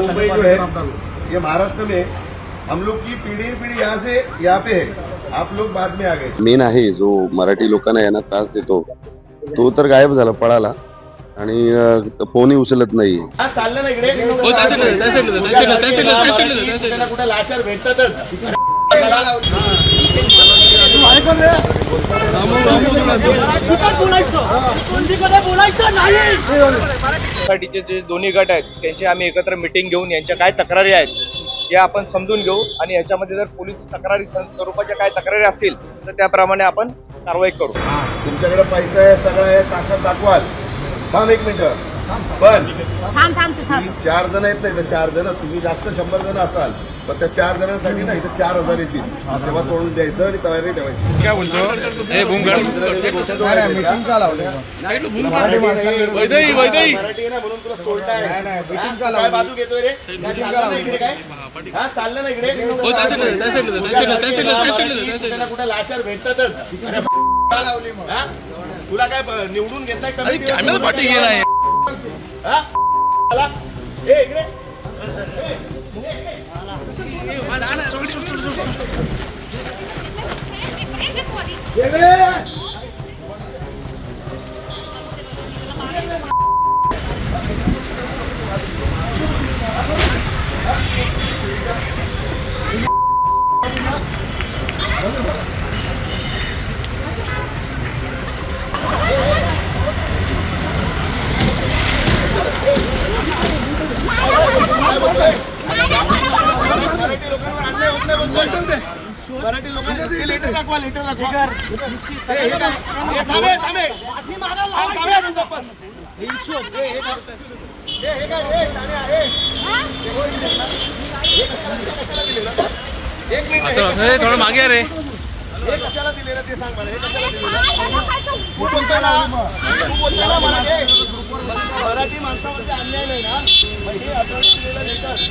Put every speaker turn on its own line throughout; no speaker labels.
मुंबई जो है ये महाराष्ट्र में हम लोग की पीढ़ी पीढ़ी यहाँ से यहाँ पे है। आप लोग बाद में आ गए।
मेन आहे जो मराठी लोकांना यांना त्रास देतो तो तर गायब झाला पळाला. आणि अं, फोनही उचलत नाही
हा, चाललं ना इकडे?
हो, त्या साईडला जा, त्या साईडला जा, त्या साईडला, त्या साईडला, त्या साईडला, त्या साईडला.
कुठे ना कुठे लाचार भेटतातच.
सोसायटीचे जे दोन्ही गट आहेत त्यांची आम्ही एकत्र मिटिंग घेऊन यांच्या काय तक्रारी आहेत या आपण समजून घेऊ. आणि याच्यामध्ये जर पोलीस तक्रारी स्वरूपाच्या काय तक्रारी असतील तर त्याप्रमाणे आपण कारवाई करू.
तुमच्याकडे पैसा आहे सगळं आहे ताकद दाखवाल. थांब एक मिनिट. पण
थांब थांब तू थांब.
ही चार जण आहेत ना इथं चार जण तुम्ही जास्त शंभर जण असाल पण त्या चार जणांसाठी ना इथं चार हजार येतील. तेव्हा तोडून द्यायचं आणि तयारी ठेवायची. काय बोलतो?
भूमगड वैदई, वैदई.
मराठी आहे ना म्हणून तुला सोडताय? काय बाजू घेतोय रे? काय? चाललं ना इकडे? हा कुठे लाचार भेटतातच. अरे लावली मग? तुला काय निवडून घेतलाय?
कॅमेरा पाठी गेलाय.
इकडे. दाखवा लेटर दाखवा ए, हे काय? ए, थांबे थांबे थांब, थांबे तू गप्पच. ए, हे काय? ए, हे काय रे? शाण्या, ए. हे? होय दिलेलं ना? हे कशाला- हे कशाला दिलेलं? एक मिनिट हे
असं
कशाला
थोडं मागे आहे रे.
हे कशाला दिलेलं? ते सांग मला हे कशाला दिलेलं? तू? बोलतोय ना तू बोलतोय ना मराठी मराठी माणसावरती अन्याय नाही ना? मग हे अठराशे दिलेलं लेटर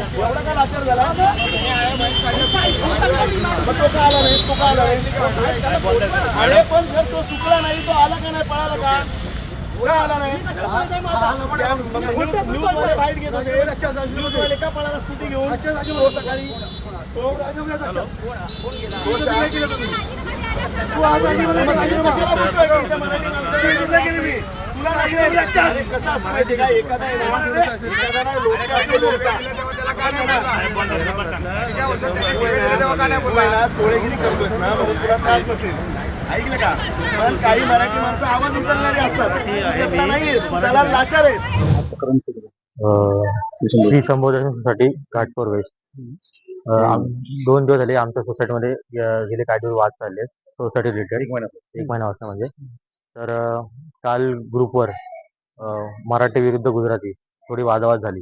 एवढा काय लाचार झाला? मग तो का आला नाही? तो का आला नाही? अरे पण जर तो चुकला नाही तो आला का नाही? पळाला का? का आला नाही? न्यूजमध्ये बाईट घेत होते. न्यूज वाले का पळाला? स्कूटी घेऊन. तो सकाळी तो आज मराठी. तुला कसं असतं माहिती का? एखादा लोक चोळेगिरी ना म्हणून तुला त्रास नसेल ऐकलं का पण काही मराठी माणसं आवाज उचलणारी असतात त्याला लाचार आहेस
श्री संबोधनासाठी अं, आम- दोन दिवस झाले आमच्या सोसायटीमध्ये गेले काही दिवस वाद चालले सोसायटी रिलेटेड एक महिना एक महिन्यापासून म्हणजे. तर काल ग्रुपवर मराठी विरुद्ध गुजराती थोडी वादावाद झाली.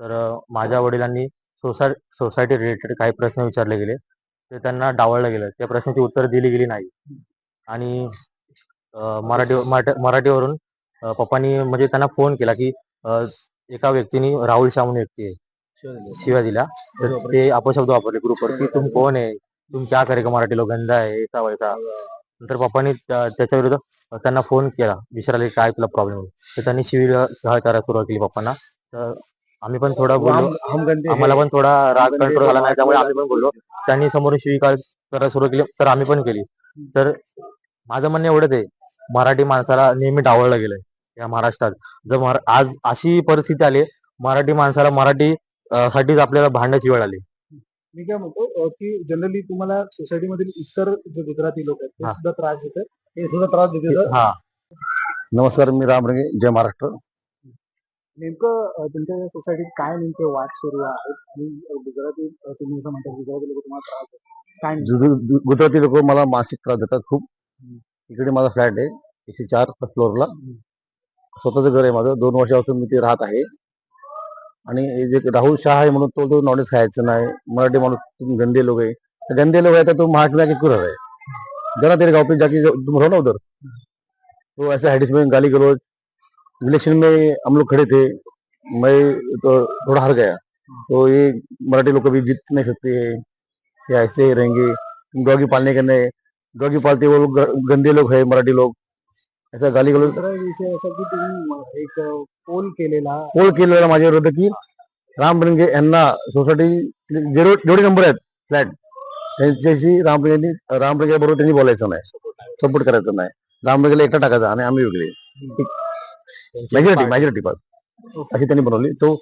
तर माझ्या वडिलांनी सोसाय सोसायटी रिलेटेड काही प्रश्न विचारले गेले. ते त्यांना डावळलं गेलं. त्या प्रश्नाची उत्तर दिली गेली नाही. आणि मराठी मराठीवरून पप्पांनी म्हणजे त्यांना फोन केला की एका व्यक्तीने राहुल शाह म्हणून व्यक्ती आहे. शिव्या दिल्या. तर ते अपशब्द वापरले ग्रुपवर की तुम कोण आहे? तुम क्या करेगा हो? मराठी लोक गंदा आहे. ऐसा वैसा. नंतर पप्पांनी त्याच्या विरुद्ध त्यांना फोन केला. विचारले काय तुला प्रॉब्लेम तर त्यांनी शिवी करायला सुरुवात केली पप्पांना. तर आम्ही पण थोडा बोललो. आम्हाला पण थोडा राग कंट्रोल झाला नाही त्यामुळे आम्ही पण बोललो. त्यांनी समोरून शिवीगाळ करायला सुरुवात केली तर आम्ही पण केली. तर माझं म्हणणं एवढंच आहे मराठी माणसाला नेहमी डावळलं गेलंय या महाराष्ट्रात. जर आज अशी परिस्थिती आली मराठी माणसाला मराठी साठीच आपल्याला भांडण्याची वेळ आली.
मी काय म्हणतो की जनरली तुम्हाला सोसायटीमधील इतर जे गुजराती लोक आहेत ते. सुद्धा त्रास देतात. हे सुद्धा त्रास देते तर
हा.
नमस्कार मी रामरंगे जय महाराष्ट्र.
नेमकं तुमच्या सोसायटीत काय नेमके वाद सुरू आहेत? आणि गुजराती तुम्ही असं म्हणता गुजराती लोक तुम्हाला त्रास देतात. काय नेमकं?
जु- जु- गुजराती लोक मला मानसिक त्रास देतात खूप. इकडे माझा फ्लॅट आहे एकशे चार फर्स्ट फ्लोअरला. स्वतःचं घर आहे माझं. दोन वर्षापासून मी ते राहत आहे.
आणि हे जे राहुल शहा आहे म्हणून तो तो नॉलेज खायचं नाही. मराठी माणूस तुम गंदे लोग है तो गंदे लोग है तो तुम महाराष्ट्र में आके क्यों रह रहे जरा तेरे गाँव पे जाके जो- तुम रहो ना उधर. तो ऐसे हेडिस में गाली गलौज. इलेक्शन में हम लोग खड़े थे। मैं तो थोड़ा हार गया। तो ये मराठी लोग कभी जीत नहीं सकते हैं या ऐसे ही रहेंगे। डॉगी पालने के नहीं डॉगी पालते वो लोग गंदे लोग है मराठी लोग। ऐसा गाली गलौज।
दुसरा विषय असा की तुम्ही एक पोल केलेला
पोल केलेला माझ्या विरोधात की। रामलिंगे यांना सोसायटी जेरो जेवढे नंबर आहेत फ्लॅट। त्यांच्याशी रामलिंगे रामलिंगे बरोबर त्यांनी बोलायचं नाही सपोर्ट करायचं नाही। रामलिंगेला एकटा टाकायचा आणि आम्ही वेगळे। मेजॉरिटी मेजॉरिटी पास अशी त्यांनी बनवली. तो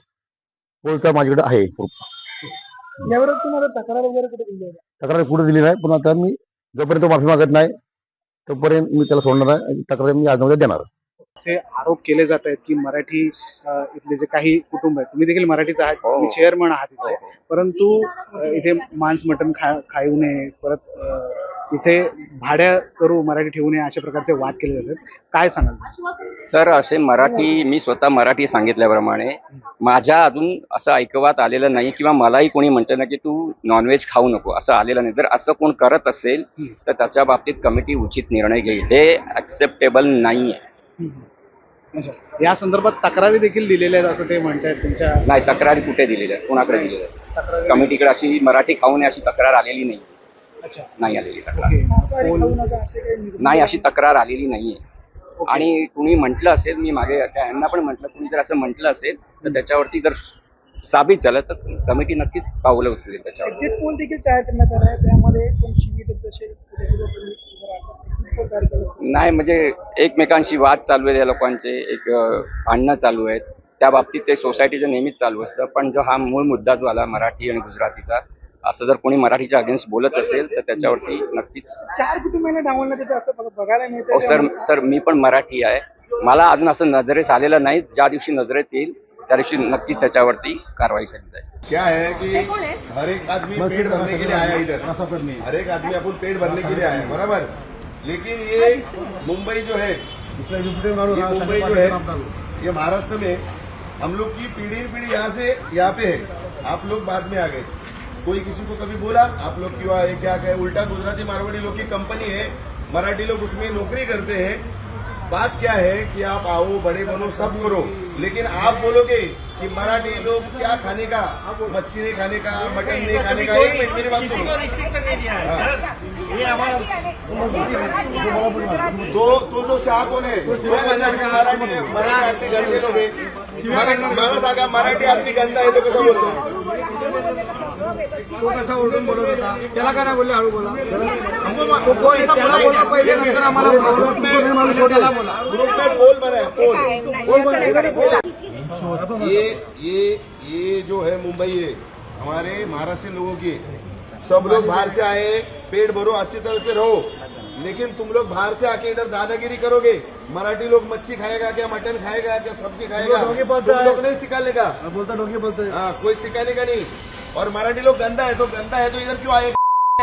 पोलचा माझ्याकडे आहे proof.
यावर तुम्हाला तक्रार वगैरे कुठे दिली आहे?
तक्रार कुठे दिली नाही. पण आता मी जोपर्यंत तो माफी मागत नाही तोपर्यंत मी त्याला सोडणार आहे. तक्रार मी आज देणार.
असे आरोप केले जात आहेत की मराठी इथले जे काही कुटुंब आहेत तुम्ही देखील मराठीच आहात तुम्ही चेअरमन आहात इथे. परंतु अ, इथे मांस मटण खा खाऊ नये परत इथे भाड्या करू मराठी ठेवू नये अशा प्रकारचे वाद केले जातात. काय सांगाल?
सर असे मराठी मी स्वतः मराठी सांगितल्याप्रमाणे माझ्या अजून असं ऐकवात आलेलं नाही किंवा मलाही कोणी म्हणतं ना की तू नॉनव्हेज खाऊ नको असं आलेलं नाही. जर असं कोण करत असेल तर त्याच्या बाबतीत कमिटी उचित निर्णय घेईल. हे ऍक्सेप्टेबल नाही आहे
या संदर्भात तक्रारी देखील दिलेल्या आहेत असं ते म्हणतायत तुमच्या
नाही तक्रारी कुठे दिलेल्या आहेत? कोणाकडे दिलेल्या आहेत? कमिटीकडे अशी मराठी खाऊ नये अशी तक्रार आलेली नाही नाही आलेली तक्रार. नाही अशी तक्रार आलेली नाहीये. आणि कुणी म्हटलं असेल मी मागे त्या यांना पण म्हटलं कुणी जर असं म्हटलं असेल तर त्याच्यावरती जर साबित झालं तर कमिटी नक्कीच पावलं उचलेल त्याच्यावर
एक्झिट पोल देखील तयार करण्यात आला आहे त्यामध्ये
नाही म्हणजे एकमेकांशी वाद चालू आहेत या लोकांचे एक भांडणं चालू आहेत. त्या बाबतीत ते सोसायटीचं नेहमीच चालू असतं पण जो हा मूळ मुद्दा जो आला मराठी आणि गुजरातीचा असं जर कोणी मराठीच्या अगेन्स्ट बोलत असेल तर त्याच्यावरती नक्कीच
चार कुटुंबांना डावलण्यात येतं असं बघ- बघायला मिळतं
सर सर मी पण मराठी आहे. मला अजून असं नजरेस आलेलं नाही. ज्या दिवशी नजरेत येईल त्या दिवशी नक्कीच त्याच्यावरती कारवाई केली जाईल.
क्या है कि हर एक आदमी पेट भरने के लिए आया इधर। हर एक आदमी अपन पेट भरने के लिए आया है, बराबर? लेकिन ये मुंबई जो है ये मुंबई जो है ये महाराष्ट्र में हम लोग की पीढ़ी पीढ़ी यहाँ से यहाँ पे है। आप लोग बाद में आ गए। कोई किसी को कभी बोला? आप लोग क्यों आए? क्या कहे? उल्टा गुजराती मारवाड़ी लोग की कंपनी है मराठी लोग उसमें नौकरी करते हैं। बात क्या है कि आप आओ बड़े बनो सब करो। लेकिन आप बोलोगे कि मराठी लोग क्या खाने का? मच्छी नहीं खाने का मटन नहीं खाने का? एक मिनट मेरी बात सुनो। तो तो जो शाह कोण तो की मराठी आदमी गंदे आहे तो कसा बोलतो तो कसा ओरडून बोलत होता? त्याला काय नाही बोलले हळू बोला. तो कोण त्याला बोला पहिले नंतर आम्हाला त्याला बोला. ग्रुप में पोल पोल पोल ये ये ये जो है मुंबई है हमारे महाराष्ट्र लोगों की सब लोग बाहर से आए पेट भरो अच्छी तरह से रहो। लेकिन तुम लोग बाहर से आके इधर दादागिरी करोगे? मराठी लोग मच्छी खाएगा क्या मटन खाएगा क्या सब्ज़ी खाएगा? तुम लोग नहीं सिखा लेगा बोलता डोंगी बोलते हाँ। कोई सिखाने का नहीं। और मराठी लोग गंदा है तो गंदा है तो इधर क्यों आए?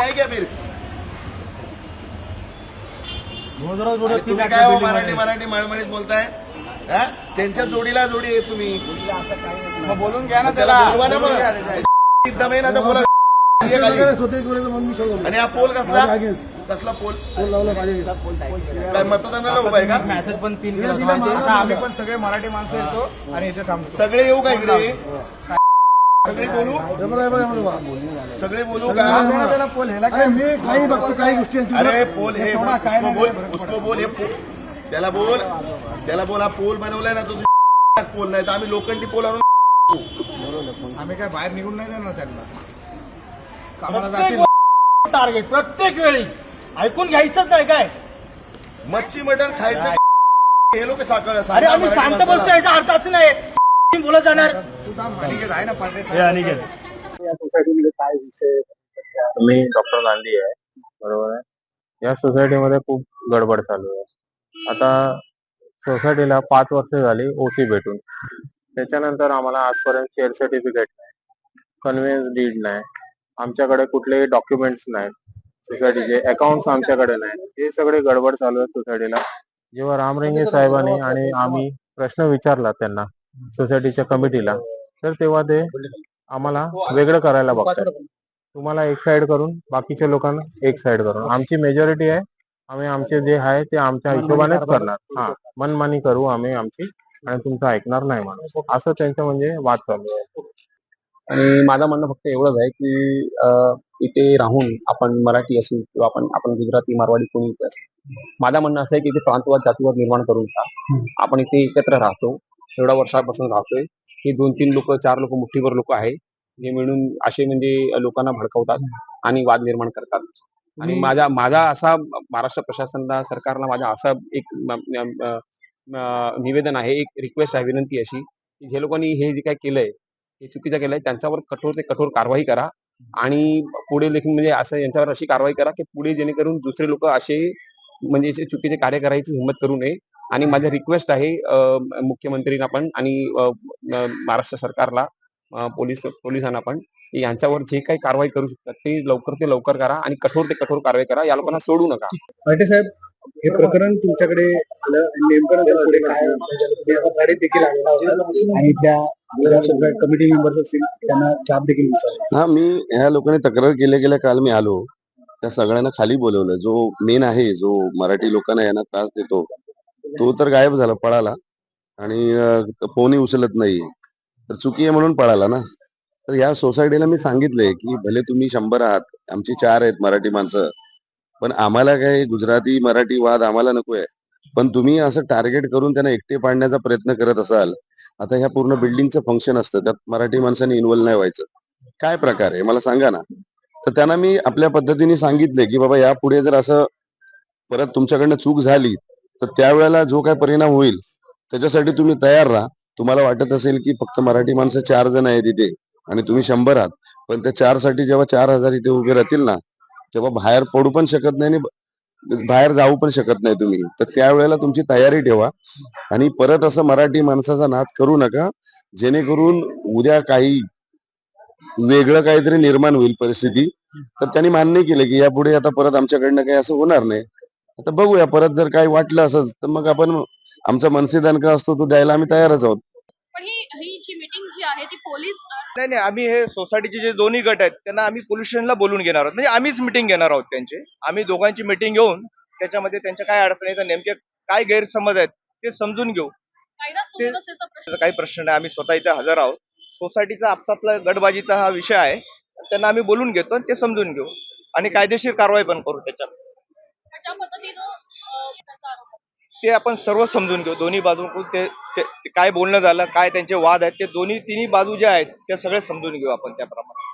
आए क्या फिर? तुम्ही काय हो मराठी मराठी मळमळीत बोलताय हा? त्यांच्या जोडीला जोडी आहे तुम्ही. बोलून घ्या ना त्याला. बोलवा ना मग एकदम आहे ना तर बोला. खाली. आणि हा पोल कसला? कसला पोल? पोल लावला काय मतदानाला उभा आहे का?
मेसेज पण तीन आता आम्ही पण सगळे मराठी माणसं येतो आणि इथे थांबतो.
सगळे येऊ का इकडे? सगळे बोलू? सगळे बोलू का?
मी काही बघतो काही गोष्टी
अरे पोल हे बोल, उसको बोल उसको बोल हे त्याला बोल त्याला बोल हा पोल बनवलाय ना तो पोल नाही तर आम्ही लोखंडी पोल आणून
आम्ही काय बाहेर निघून नाही देणार त्यांना. कामाला
प्रत्येक टार्गेट प्रत्येक वेळी. ऐकून घ्यायचंच नाही काय?
मच्छी मटण खायचं हे लोक साखर
अरे आम्ही शांत बसतो याचा अर्थ असं नाही. बोलत जाणार.
आहे ना पांढरे
या सोसायटीमध्ये काय विषय मी डॉक्टर गांधी आहे. बरोबर आहे? या सोसायटीमध्ये खूप गडबड चालू आहे. आता सोसायटीला पाच वर्ष झाली ओसी भेटून. त्याच्यानंतर आम्हाला आजपर्यंत शेअर सर्टिफिकेट नाही. कन्व्हिन्स डीड नाही. आमच्याकडे कुठलेही डॉक्युमेंट्स नाहीत. सोसायटीचे अकाउंट्स आमच्याकडे नाहीत. हे सगळे गडबड चालू आहे सोसायटीला जेव्हा रामरेंगे साहेबांनी आणि आम्ही प्रश्न विचारला त्यांना सोसायटीच्या कमिटीला तर तेव्हा ते आम्हाला वेगळं करायला बघतात. तुम्हाला एक साइड करून बाकीच्या लोकांना एक साइड करून. आमची मेजॉरिटी आहे. आम्ही आमचे जे आहे ते आमच्या हिशोबानेच करणार. हा मनमानी करू आम्ही आमची आणि तुमचं ऐकणार नाही माणूस. असं त्यांचं म्हणजे वाद चालू आहे.
आणि माझं म्हणणं फक्त एवढंच आहे की इथे राहून आपण मराठी असू किंवा आपण आपण गुजराती मारवाडी कोणी असू. माझं म्हणणं असं आहे की इथे प्रांतवाद जातीवाद निर्माण करून का आपण इथे एकत्र राहतो. एवढ्या वर्षापासून राहतोय. हे दोन तीन लोक चार लोक मुठ्ठीभर लोक आहे. जे मिळून असे म्हणजे लोकांना भडकवतात आणि वाद निर्माण करतात. आणि माझा माझा असा महाराष्ट्र प्रशासनाला सरकारला माझा असा एक निवेदन आहे एक रिक्वेस्ट आहे विनंती अशी की जे लोकांनी हे जे काय केलंय हे चुकीचं केलंय त्यांच्यावर कठोर ते कठोर कारवाई करा आणि पुढे लेखीन म्हणजे असं यांच्यावर अशी कारवाई करा की पुढे जेणेकरून दुसरे लोक असे म्हणजे चुकीचे कार्य करायची हिंमत करू नये. आणि माझं रिक्वेस्ट आहे मुख्यमंत्रींना पण आणि महाराष्ट्र सरकारला पोलीस पोलिसांना पण यांच्यावर जे काही कारवाई करू शकतात ते लवकर ते लवकर करा आणि कठोर ते कठोर कारवाई करा या लोकांना सोडू नका.
पाटे साहेब हे प्रकरण तुमच्याकडे आलं नेमकं पुढे काय देखील आणि त्या कमिटी मेंबर्स असतील त्यांना जाब देखील विचारला.
हा मी ह्या लोकांनी तक्रार केल्या गेल्या काल मी आलो. त्या सगळ्यांना खाली बोलवलं. जो मेन आहे जो मराठी लोकांना यांना त्रास देतो तो तर गायब झाला पळाला. आणि अं, फोनही उचलत नाही. तर चुकी आहे म्हणून पळाला ना. तर या सोसायटीला मी सांगितलंय की भले तुम्ही शंभर आहात आमची चार आहेत मराठी माणसं पण आम्हाला काय गुजराती मराठी वाद आम्हाला नकोय. पण तुम्ही असं टार्गेट करून त्यांना एकटे पाडण्याचा प्रयत्न करत असाल आता ह्या पूर्ण बिल्डिंगचं फंक्शन असतं त्यात मराठी माणसांनी इन्व्हॉल्व नाही व्हायचं. काय प्रकार आहे? मला सांगा ना. तर त्यांना मी आपल्या पद्धतीने सांगितले की बाबा यापुढे जर असं परत तुमच्याकडनं चूक झाली तर त्यावेळेला जो काय परिणाम होईल त्याच्यासाठी तुम्ही तयार राहा. तुम्हाला वाटत असेल की फक्त मराठी माणसं चार जण आहेत इथे आणि तुम्ही शंभर आहात. पण त्या चारसाठी जेव्हा चार हजार इथे उभे राहतील ना तेव्हा बाहेर पडू पण शकत नाही आणि बाहेर जाऊ पण शकत नाही तुम्ही. तर त्यावेळेला तुमची तयारी ठेवा आणि परत असं मराठी माणसाचा नाद करू नका जेणेकरून उद्या काही वेगळं काहीतरी निर्माण होईल परिस्थिती. तर त्यांनी मान्य केलं की यापुढे आता परत आमच्याकडनं काही असं होणार नाही. आता बघूया परत जर काही वाटलं असंच तर मग आपण आमचा मनसे दणका असतो तो द्यायला आम्ही तयारच आहोत.
पण ही ही जी मीटिंग जी आहे ती पोलीस
नाही नाही आम्ही हे सोसायटीचे जे दोन्ही गट आहेत त्यांना आम्ही पोलीस स्टेशनला बोलून घेणार आहोत. म्हणजे आम्हीच मिटिंग घेणार आहोत त्यांचे. आम्ही दोघांची मिटिंग घेऊन त्याच्यामध्ये त्यांच्या काय अडचणी आहेत नेमके काय गैरसमज आहेत ते समजून घेऊ. त्याचा काही प्रश्न नाही. आम्ही स्वतः इथे हजर आहोत. सोसायटीचा आपसातला गटबाजीचा हा विषय आहे. त्यांना आम्ही बोलून घेतो आणि ते समजून घेऊ. आणि कायदेशीर कारवाई पण करू त्याच्यात.
पद्धतीनं
ते आपण सर्व समजून घेऊ. दोन्ही बाजूकडून ते ते- ते काय बोलणं झालं काय त्यांचे वाद आहेत ते दोन्ही तिन्ही बाजू ज्या आहेत त्या सगळे समजून घेऊ आपण त्याप्रमाणे.